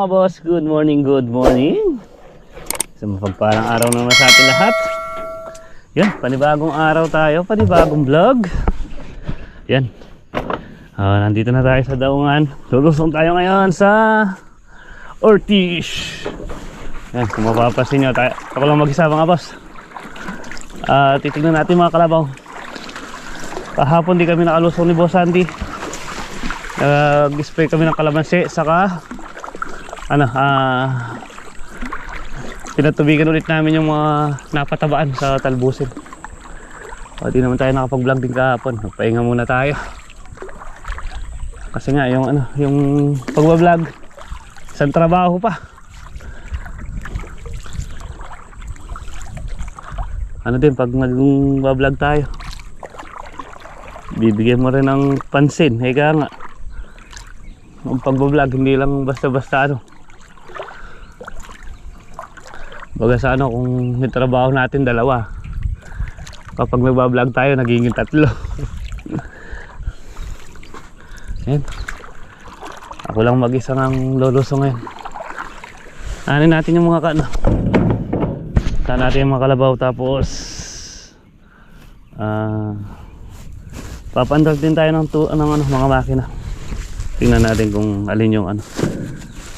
Mga boss, good morning, good morning. Sa mapagparang araw naman sa atin lahat. Yan, panibagong araw tayo, panibagong vlog. Yan. Ah, nandito na tayo sa daungan. Lulusong tayo ngayon sa Ortiz. Yan, kung mapapasin nyo, tayo, ako lang mag-isa mga boss. Ah, titignan natin mga kalabaw. Kahapon di kami nakalusong ni Boss Andy. Nag-spray kami ng kalamansi, saka ano, ah pinatubigan ulit namin yung mga napatabaan sa talbusin. O, di naman tayo nakapag-vlog din kahapon. Magpahinga muna tayo. Kasi nga, yung ano, yung pagbablog, isang trabaho pa. Ano din, pag nag-vlog tayo, bibigyan mo rin ng pansin. Ika nga, ang pagbablog, hindi lang basta-basta ano. Baga sa ano, kung may trabaho natin dalawa. Kapag nagbablog tayo, nagiging tatlo. Yan. Ako lang mag-isa ng loloso ngayon. Ano natin yung mga ano. Saan natin yung mga kalabaw tapos ah papandal din tayo ng, tu ng ano, mga makina. Tingnan natin kung alin yung ano.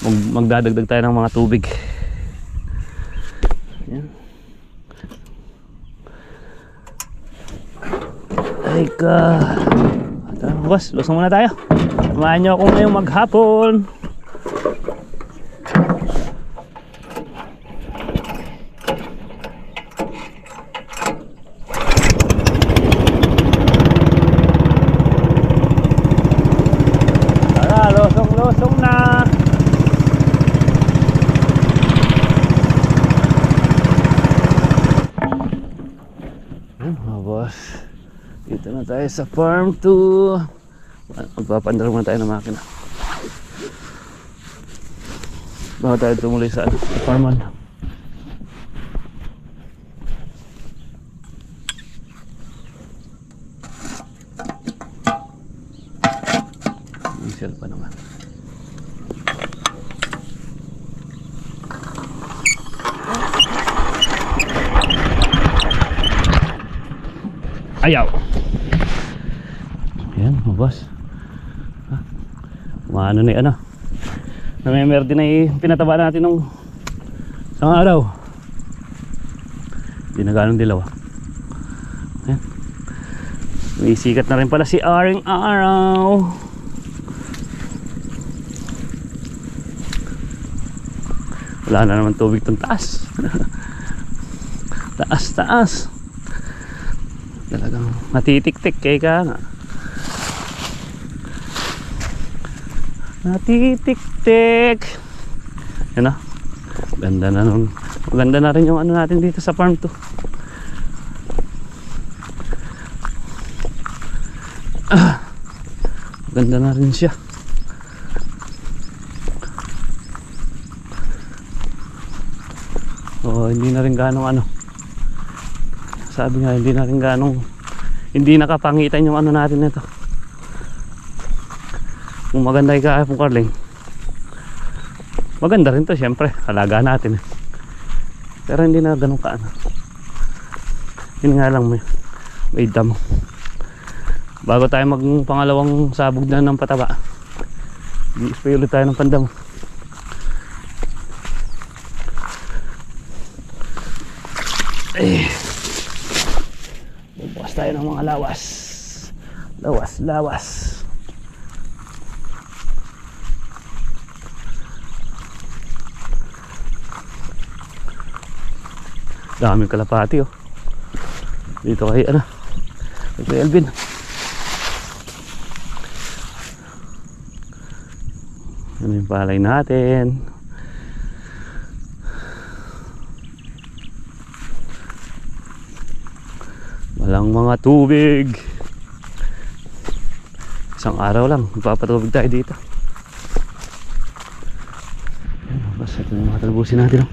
Mag magdadagdag tayo ng mga tubig. Ka. Tara boss, lusong muna tayo. Samahan nyo ako ngayong maghapon. Boss. Dito na tayo sa farm 2. Magpapandar muna tayo ng makina. Bago tayo tumuloy sa ano, farm 1. Diesel pa naman. Ayaw. Yan, mga boss. Ha? Maano na ano. Namemer din na yung pinataba natin nung isang araw. Hindi na ganong dilaw. ah. Yan. May sikat na rin pala si Aring Araw. Wala na naman tubig tong taas. taas, taas talagang natitik-tik kay ka nga natitik-tik yan na ganda na nun maganda na rin yung ano natin dito sa farm to. Ah, ganda na rin siya. Oh hindi na rin ganong ano sabi nga hindi na rin ganong hindi nakapangitan yung ano natin nito. Kung maganda yung kahapong Carling maganda rin to syempre alaga natin. Pero hindi na ganun ka ano. Yun nga lang may, may dam. Bago tayo mag pangalawang sabog na ng pataba i-spray ulit tayo ng pandamo eh Bubukas tayo ng mga lawas. Lawas, lawas. Daming kalapati oh. Dito kay ano. Kay Elvin. Ano yung palay natin? Walang mga tubig. Isang araw lang, magpapatubig tayo dito. Ayan, basta ito yung mga talbusin natin. Oh.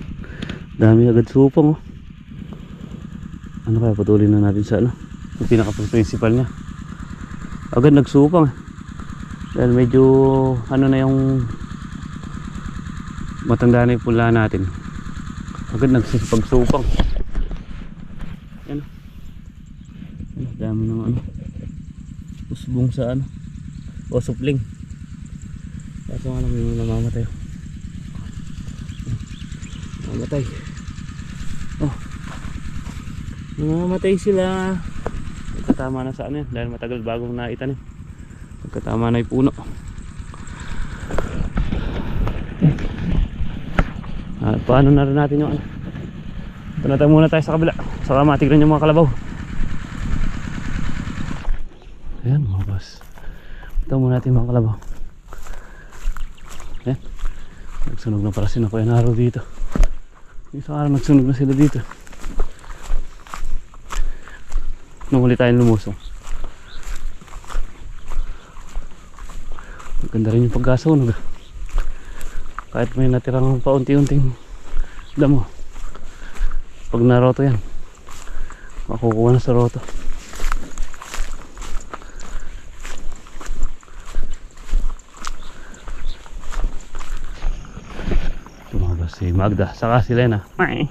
Dami agad supong. Oh. Ano kaya patuloy na natin sa ano? Yung pinaka-principal niya. Agad nagsupang. eh. Dahil medyo ano na yung Matanda na yung pula natin. Agad nagsipagsupang. Yan. Yan, dami ng ano. Usbong sa ano. O supling. Kaso nga lang namamatay. Namamatay. Oh. Namamatay sila. Nagkatama na sa ano yan. Dahil matagal bagong naitan eh. Nagkatama na yung puno. Ah, paano na rin natin yung ano. Punta muna tayo sa kabila. Saka matignan yung mga kalabaw. Ayan mga boss. Punta muna natin mga kalabaw. Ayan. Nagsunog na pala si Nakoy Naro dito. Isang araw nagsunog na sila dito. Nung huli tayong lumusong. Maganda rin yung pagkasunog. ah. Kahit may natirang paunti-unting damo. Pag naroto yan, makukuha na sa roto. Tumabas si Magda, saka si Lena. Mai.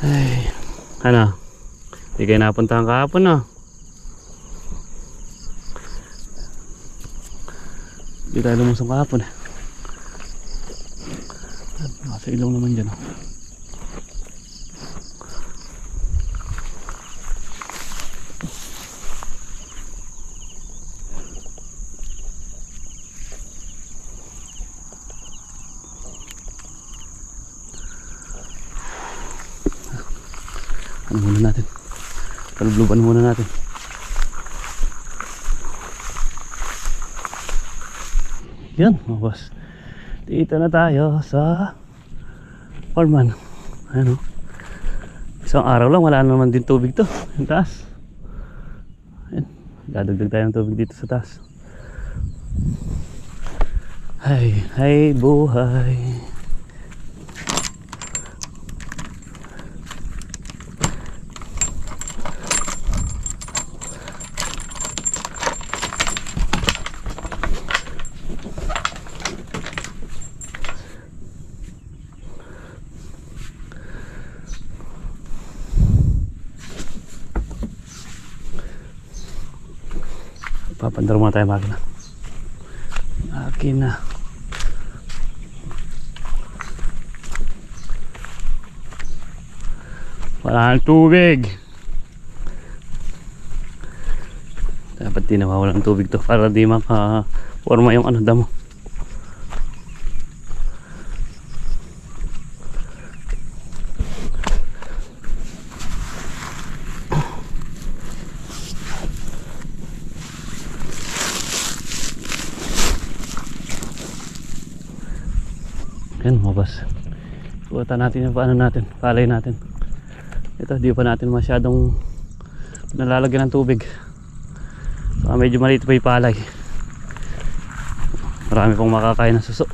Ay, ano? Hindi kayo napuntahan kahapon no? Hindi tayo lumusong kahapon eh. Nasa ilong naman dyan oh. Ano muna natin? Kalubluban muna natin. Yan, mga boss. Dito na tayo sa Orman. Ano? Isang araw lang, wala na naman din tubig to. Yung taas. Yan. Dadagdag tayo ng tubig dito sa taas. Hay, hay buhay. Papandar muna tayo makina. Makina. Wala nang tubig. Dapat di nawawala ng tubig to para di maka-forma yung ano damo. Yan mga boss. Iwata natin yung paano natin, palay natin. Ito, di pa natin masyadong nalalagyan ng tubig. Baka medyo maliit pa yung palay. Marami pong makakain ng suso.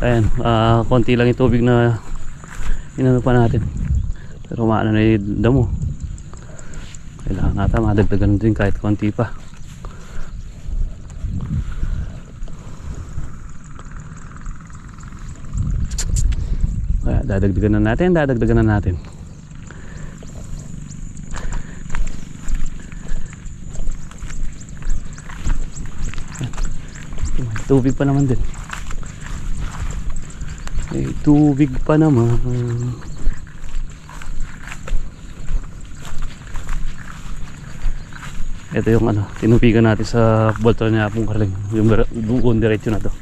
Ayan, ah, konti lang yung tubig na inano pa natin. Pero maano na yung damo. Kailangan nata madagdagan din kahit konti pa. Kaya dadagdagan na natin, dadagdagan na natin. Tubig pa naman din. May tubig pa naman. Ito yung ano, tinupigan natin sa bolto ni Apong Karling. Yung doon diretso na to.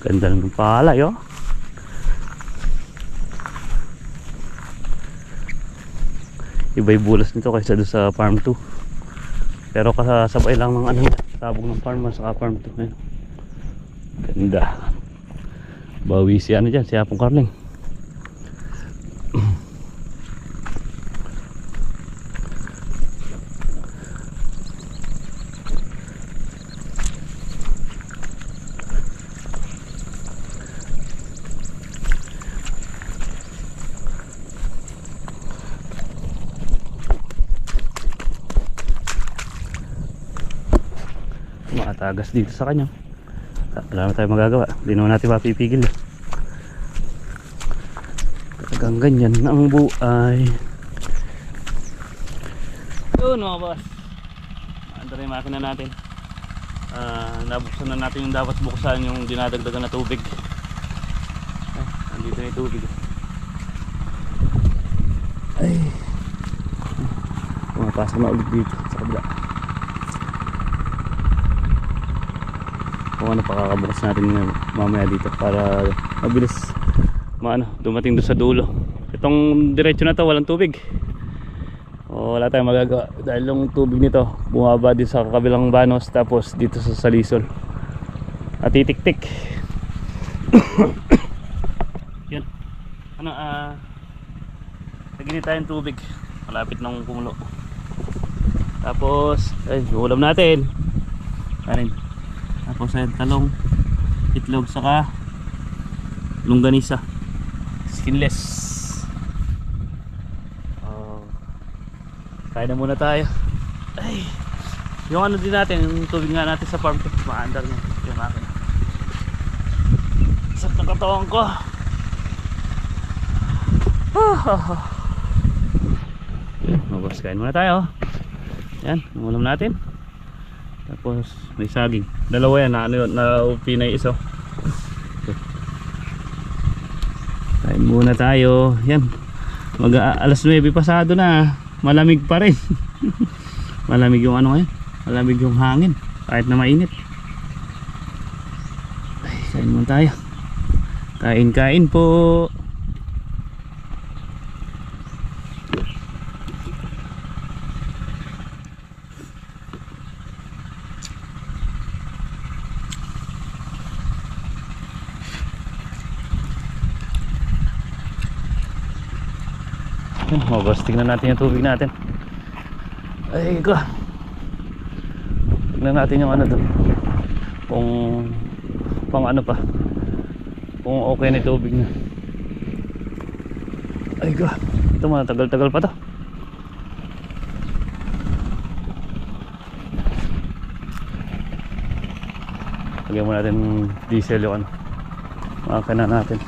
Ganda ng palay oh. Iba yung bulas nito kaysa doon sa farm 2. Pero kasabay lang ng ano, sabog ng farm 1 sa farm 2. Ayun. Ganda. Bawi si ano dyan, si Apong Carling. Tagas dito sa kanya. Wala na tayo magagawa. Hindi naman natin mapipigil eh. talagang ganyan ang buhay. Yun mga boss. Ando na yung makina natin. Ah, nabuksan na natin yung dapat buksan yung dinadagdagan na tubig. Ay, andito na yung tubig. Ay. Pumapasok na ulit dito sa kabila kung ano pakakabukas natin mamaya dito para mabilis maano dumating doon sa dulo. Itong diretso na to walang tubig. O, wala tayong magagawa. Dahil yung tubig nito bumaba din sa kabilang banos tapos dito sa salisol. At titik-tik yun. Ano ah Naginit tayong tubig. Malapit nang kumulo. Tapos ay ulam natin. Kanin tapos ay talong itlog saka longganisa. Skinless. Oh, kain na muna tayo. Ay yung ano din natin yung tubig nga natin sa farm to maandar na. Yung akin. Sakit ng katawan ko. Mabos kain muna tayo. Yan, ang ulam natin tapos may saging. Dalawa yan na ano yun, na pinay iso kain muna tayo. Yan. Mag alas 9 pasado na. Malamig pa rin. Malamig yung ano ngayon. Malamig yung hangin. Kahit na mainit. Ay kain muna tayo. Kain kain po Mabas tignan natin yung tubig natin. Ay ko tignan natin yung ano doon. Kung pang ano pa. Kung okay na tubig na ay ko ito mga tagal-tagal pa to. Lagyan mo natin diesel yung ano. Makakana natin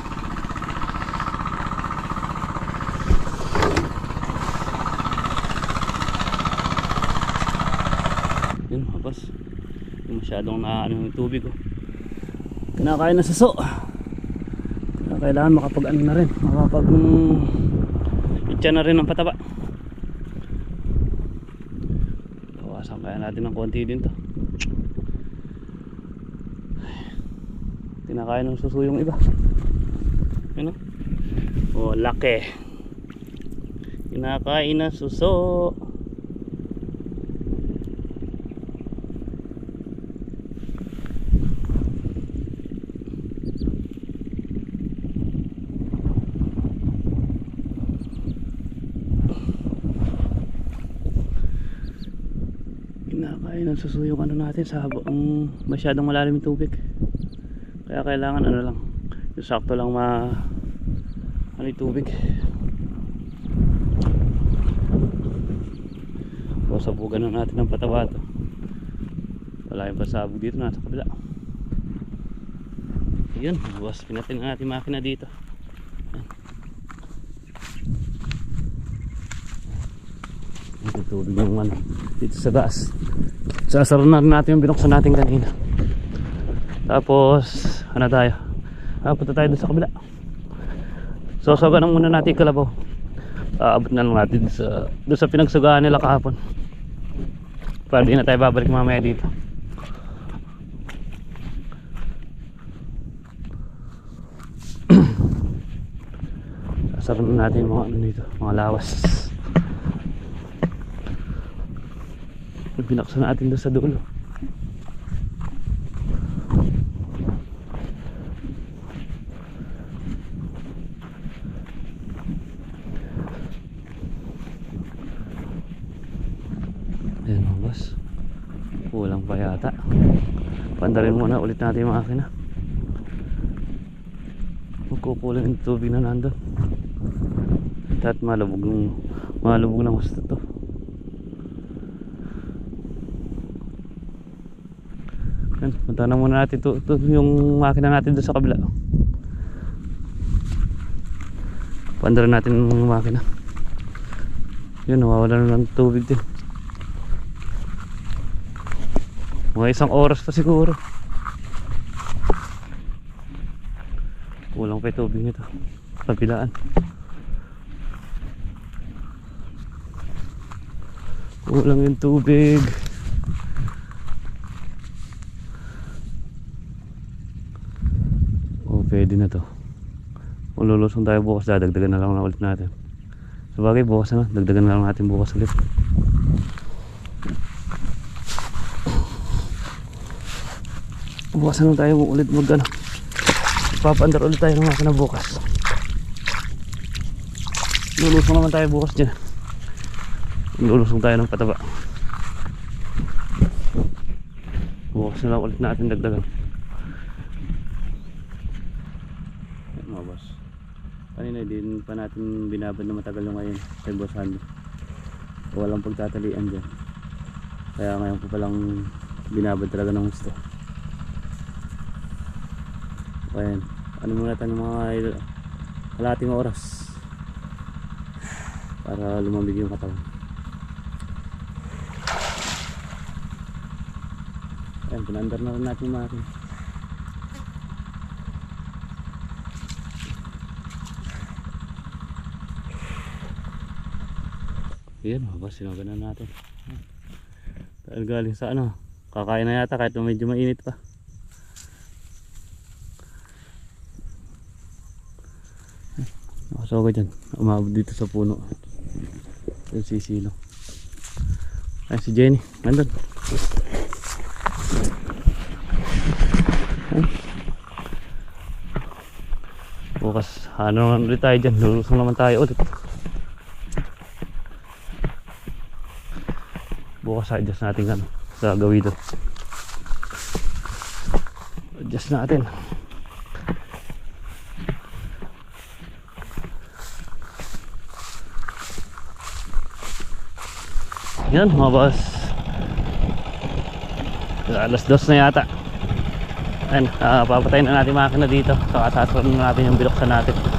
yun habas yung masyadong na ano yung tubig oh. kinakain na sa so. Kaya kailangan makapag ano na rin makapag mm, itya na rin ng pataba. Bawasan kaya natin ng konti din to. Kinakain ng suso yung iba. Yun oh laki. Kinakain ng suso kinakain ng suso yung ano natin sa ang masyadong malalim yung tubig. Kaya kailangan ano lang yung sakto lang ma ano yung tubig. Sabugan na natin ng pataba to. Wala yung pasabog dito nasa kabila. Yun buwas pinatin ang makina dito Yan. Ito tubig yung ano dito sa na rin natin yung binuksan natin kanina. Tapos ano tayo? Ah, punta tayo doon sa kabila. So so ganun muna natin kalabaw aabot na lang natin sa doon sa pinagsugaan nila kahapon. Para di na tayo babalik mamaya dito. Sasaro na natin yung mga ano dito mga lawas binaksan natin doon sa dulo. Ayan mga boss. Kulang pa yata. Pandarin muna ulit natin yung makina. Magkukulang yung tubig na nandun. At malubog ng Malubog ng gusto to Yan, punta na muna natin to, to, yung makina natin doon sa kabila. Pandara natin yung makina. Yun, nawawala na ng tubig din. Mga isang oras pa siguro. Kulang pa yung tubig nito. Kabilaan. Kulang yung tubig. Pwede na to. Kung tayo bukas, dadagdagan na lang na ulit natin. Sabagay, bukas na. Dagdagan na lang natin bukas ulit. Bukas na tayo ulit mag ano. Papandar ulit tayo ng makina bukas. Lulusong naman tayo bukas dyan. Lulusong tayo ng pataba. Bukas na lang ulit natin dagdagan. Yan mga boss. Kanina din pa natin binabad na matagal yung ngayon kay Boss Andy. Walang pagtatalian dyan. Kaya ngayon ko palang binabad talaga ng gusto. Ayan. Ano muna tayo ng mga kalating oras para lumamig yung katawan. Ayan, pinandar na rin natin makina. Yan, mga boss, sinaga na natin. Dahil galing sa ano, kakain na yata kahit medyo mainit pa. Nakasawa dyan, umabot dito sa puno. Yung sisilo. Ay, si Jenny, nandun. Bukas, ano naman ulit tayo dyan, lulusong naman tayo ulit. Bukas adjust natin ano sa gawin doon. Adjust natin. Yan mga boss. Alas dos na yata. Yan uh, papatayin na natin makina dito. Saka sasara na natin yung biloksan natin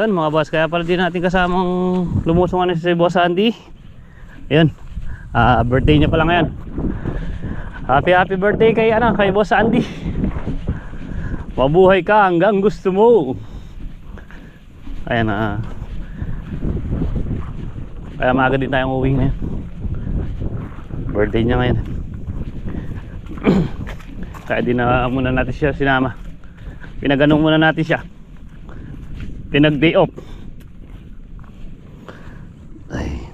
Yun mga boss, kaya pala din natin kasamang lumusong ano si Boss Andy. Yun. Ah, birthday niya pala ngayon. Happy happy birthday kay ano, kay Boss Andy. Mabuhay ka hanggang gusto mo. Ayan na. kaya maaga din tayong uwi ngayon. Birthday niya ngayon. kaya din na muna natin siya sinama. Pinaganong muna natin siya pinag day off. Ay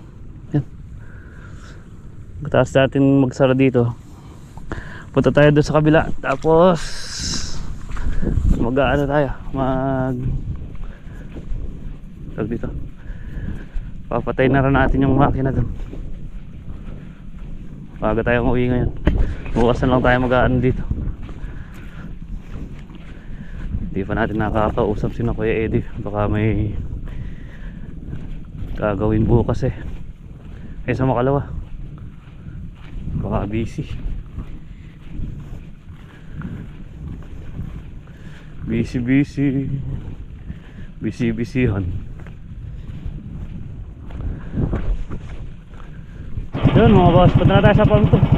yan. Tapos natin magsara dito. Punta tayo doon sa kabila. Tapos mag ano tayo? Mag tag dito. Papatay na rin natin yung makina doon. Baga tayong uwi ngayon. Bukas na lang tayo mag ano dito Hindi pa natin nakakausap si na Kuya Eddie. Baka may gagawin bukas eh. Eh sa makalawa. Baka busy. Busy busy. Busy busyhan. Yun mga boss, punta na tayo sa farm to.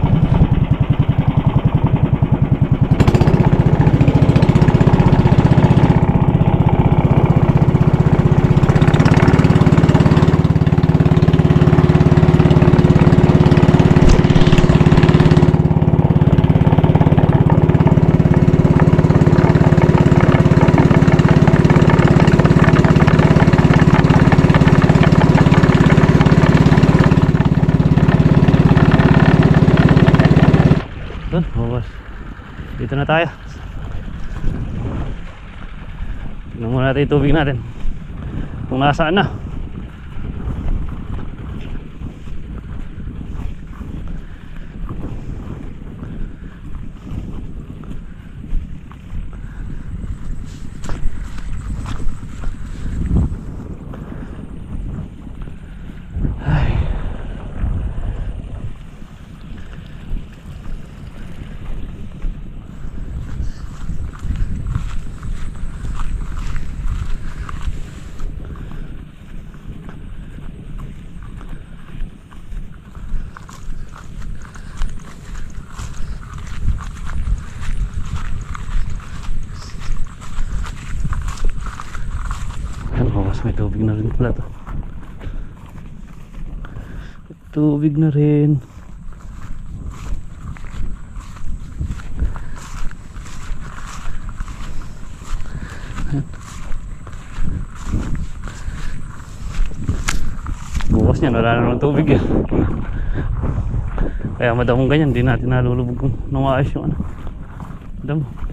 Doon, bukas. Dito na tayo. Tingnan muna natin yung tubig natin. Kung nasaan na. wala to. Tubig na rin. Bukas niyan wala na naman tubig yan kaya madamong ganyan di natin nalulubog kung nungaayos yung ano. Damo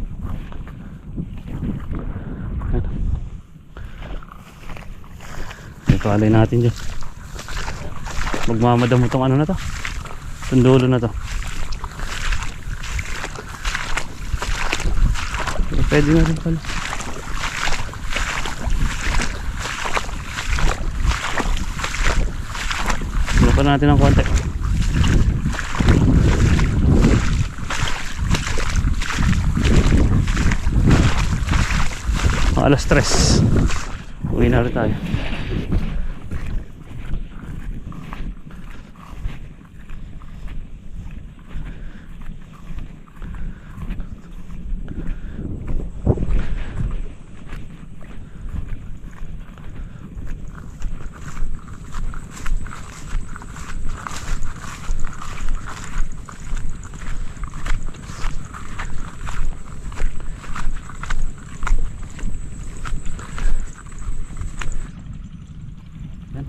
Ito alay natin dyan. Magmamadamo tong ano na to. Itong dulo na to. Pero Pwede na rin pala. Lupa natin ng konti. Alas tres. Uwi na rin tayo.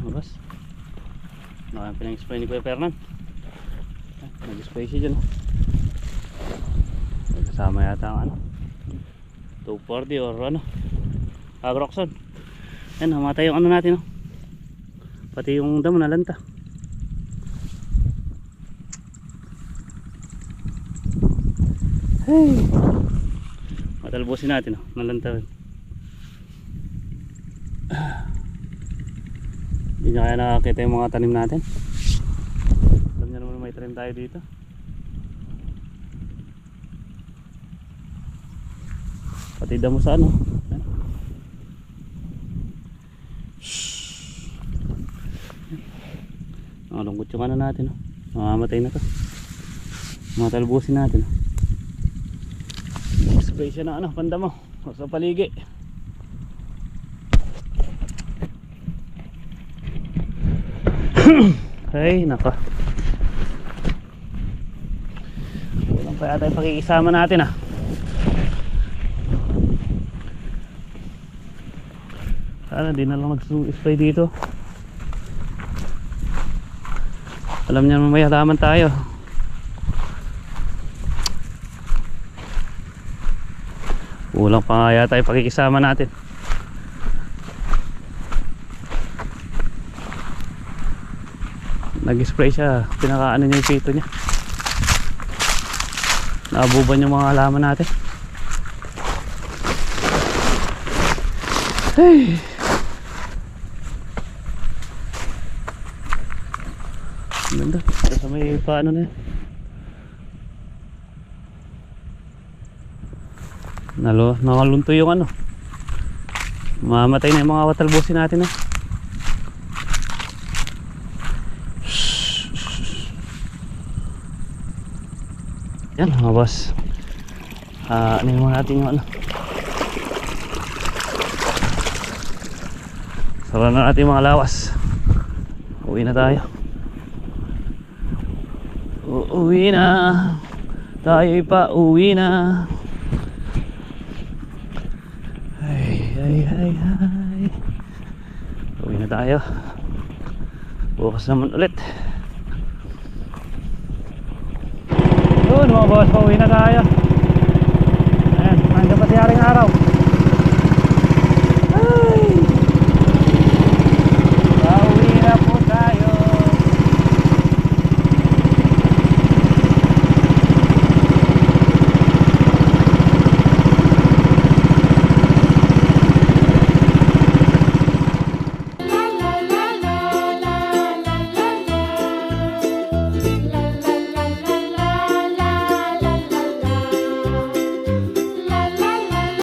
Mabas. Nakang pinang-spray ni Kuya Fernan. Yan, Nag-spray siya dyan. oh. Kasama yata ang ano. 240 or ano. Agroxon. Yan, namatay yung ano natin. Oh. Pati yung damo nalanta. Hey. Matalbosin natin. Oh. Nalanta. rin. Kaya nakakita yung mga tanim natin. Alam niya naman may tanim tayo dito. Pati damo sa ano. Yan. Shhh. Nakalungkot yung ano natin. Oh. Mamamatay na to. Mga natin. Oh. Spray siya ng ano, pandamo. Sa paligi. Ay, nako. Kulang pa yata yung pakikisama natin ah. Sana di na lang mag-spray dito. Alam niya mamaya halaman tayo. Kulang pa nga yata yung pakikisama natin. Nag-spray siya. Pinakaano niya yung pito niya. Naabuban yung mga halaman natin. Hey. Ganda. Sa may paano na yan Nalo, nakalunto yung ano. Mamatay na yung mga watalbosin natin eh Yan mga boss. Ah, ano yung natin yung ano. Sara na natin mga lawas. Uwi na tayo. Uuwi na. Tayo'y pa uwi na. Ay, ay, ay, ay. Uwi na tayo. Bukas naman ulit. Yun, mga boss, pauwi na tayo. Ayan, hanggang pasiharing araw.